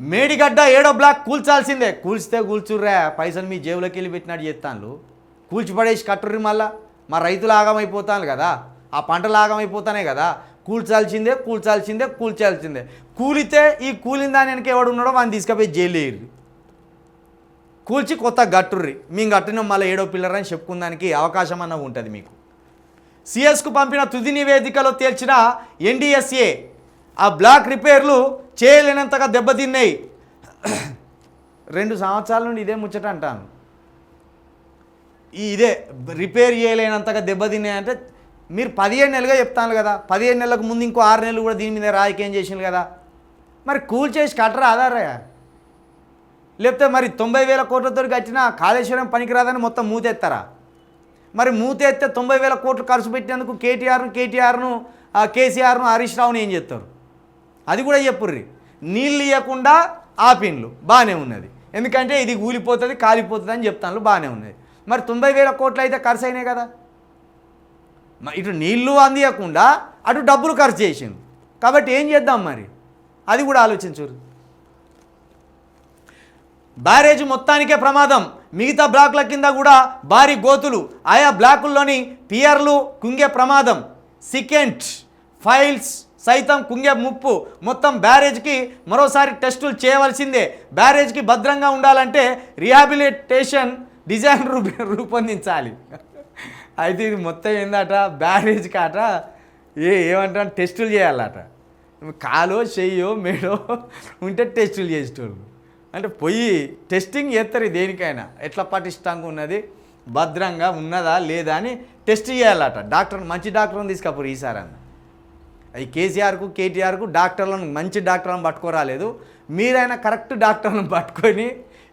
మేడిగడ్డ ఏడో బ్లాక్ కూల్చాల్సిందే. కూల్చితే కూల్చుర్రా. పైసలు మీ జేబులోకి వెళ్ళి పెట్టినట్టు చేస్తాను కూల్చిపడేసి కట్టుర్రి మళ్ళా. మా రైతులు ఆగమైపోతాను కదా. ఆ పంటలు ఆగమైపోతానే కదా. కూల్చాల్సిందే కూల్చాల్సిందే కూల్చాల్సిందే. కూలితే ఈ కూలిన దాని వెనక ఎవడు ఉన్నాడో వాడిని తీసుకుపోయి జైలు కూల్చి కొత్త గట్టుర్రి. మేము కట్టిన మళ్ళీ ఏడో పిల్లర్ అని చెప్పుకుందానికి అవకాశం అన్న ఉంటుంది మీకు. సిఎస్కు పంపిన తుది నివేదికలో తేల్చిన ఎన్డిఎస్ఏ ఆ బ్లాక్ రిపేర్లు చేయలేనంతగా దెబ్బతిన్నాయి. రెండు సంవత్సరాల నుండి ఇదే ముచ్చట అంటాను. ఈ ఇదే రిపేర్ చేయలేనంతగా దెబ్బతిన్నాయి అంటే మీరు పదిహేడు నెలలుగా చెప్తాను కదా. పదిహేను నెలలకు ముందు ఇంకో ఆరు నెలలు కూడా దీని మీద రాజకీయం చేసింది కదా. మరి కూల్ చేసి కట్టరా ఆధారయ్యా లేకపోతే మరి తొంభై వేల కోట్లతో కట్టిన కాళేశ్వరం పనికిరాదని మొత్తం మూతెత్తారా? మరి మూతెత్తే తొంభై వేల కోట్లు ఖర్చు పెట్టినందుకు కేటీఆర్ను కేటీఆర్ను కేసీఆర్ను హరీష్ రావును ఏం చేస్తారు? అది కూడా చెప్పుర్రి. నీళ్ళు ఇవ్వకుండా ఆపిన్లు బాగానే ఉన్నది. ఎందుకంటే ఇది కూలిపోతుంది కాలిపోతుంది అని చెప్తాను బాగానే ఉన్నది. మరి తొంభై వేల కోట్లు అయితే ఖర్చు అయినాయి కదా ఇటు నీళ్ళు అందియకుండా అటు డబ్బులు ఖర్చు చేసింది కాబట్టి ఏం చేద్దాం మరి? అది కూడా ఆలోచించరు బ్యారేజ్ మొత్తానికే ప్రమాదం. మిగతా బ్లాకుల కింద కూడా భారీ గోతులు. ఆయా బ్లాకుల్లోని పియర్లు కుంగే ప్రమాదం. సికెంట్ ఫైల్స్ సైతం కుంగే ముప్పు. మొత్తం బ్యారేజ్కి మరోసారి టెస్టులు చేయవలసిందే. బ్యారేజ్కి భద్రంగా ఉండాలంటే రిహాబిలిటేషన్ డిజైన్ రూప రూపొందించాలి. అయితే ఇది మొత్తం ఏందట? బ్యారేజ్ కాట ఏ ఏమంటా టెస్టులు చేయాలట. కాలో చెయ్యో మేడో ఉంటే టెస్టులు చేసేటోళ్ళు. అంటే పొయ్యి టెస్టింగ్ చేస్తారు దేనికైనా. ఎట్లా పటిష్టంగా ఉన్నది? భద్రంగా ఉన్నదా లేదా అని టెస్ట్ చేయాలట. డాక్టర్ మంచి డాక్టర్ని తీసుకపోరు ఈసారి అన్న. ఈ కేసీఆర్కు కేటీఆర్కు డాక్టర్లను మంచి డాక్టర్లను పట్టుకోరాలేదు. మీరైనా కరెక్ట్ డాక్టర్లను పట్టుకొని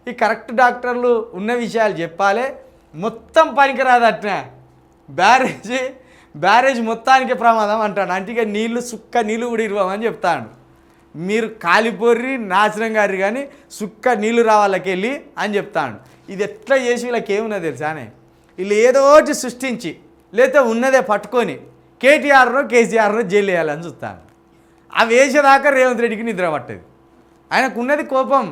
ఈ కరెక్ట్ డాక్టర్లు ఉన్న విషయాలు చెప్పాలి. మొత్తం పనికిరాదట్నే బ్యారేజ్ బ్యారేజ్ మొత్తానికి ప్రమాదం అంటాడు. అంటే ఇక నీళ్ళు సుక్క నీళ్ళు కూడా ఇవ్వమని చెప్తాడు. మీరు కాలిపోర్రి నాశనం గారి కానీ సుక్క నీళ్ళు రావాలకెళ్ళి అని చెప్తాడు. ఇది ఎట్లా చేసి వీళ్ళకి ఏమున్నది తెలుసానే వీళ్ళు ఏదో ఒకటి సృష్టించి లేకపోతే ఉన్నదే పట్టుకొని కేటీఆర్ను కేసీఆర్ను జైలు వేయాలని చూస్తాను. అవి వేసేదాకా రేవంత్ రెడ్డికి నిద్ర పట్టదు. ఆయనకున్నది కోపం.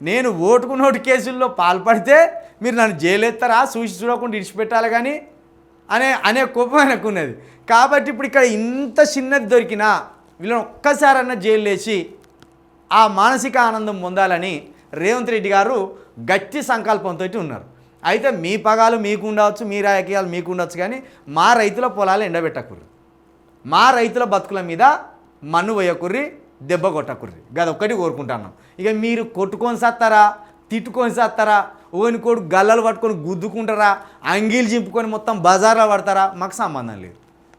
నేను ఓటుకు నోటు కేసుల్లో పాల్పడితే మీరు నన్ను జైలు చూసి చూడకుండా ఇడిచిపెట్టాలి కానీ అనే అనే కోపం ఆయనకు ఉన్నది కాబట్టి ఇప్పుడు ఇక్కడ ఇంత చిన్నది దొరికినా వీళ్ళని ఒక్కసారన్నా జైలు వేసి ఆ మానసిక ఆనందం పొందాలని రేవంత్ రెడ్డి గారు గట్టి సంకల్పంతో ఉన్నారు. అయితే మీ పగాలు మీకు ఉండవచ్చు మీ రాజకీయాలు మీకు ఉండవచ్చు కానీ మా రైతుల పొలాలు ఎండబెట్టకుర్రి. మా రైతుల బతుకుల మీద మన్ను వేయకుర్రి దెబ్బ కొట్టకుర్రి. ఒక్కటి కోరుకుంటున్నాం. ఇక మీరు కొట్టుకొని సత్తారా తిట్టుకొని సత్తారా ఓని కోడు గల్లలు పట్టుకొని గుద్దుకుంటారా అంగీలు చింపుకొని మొత్తం బజార్లో పడతారా మాకు సంబంధం లేదు.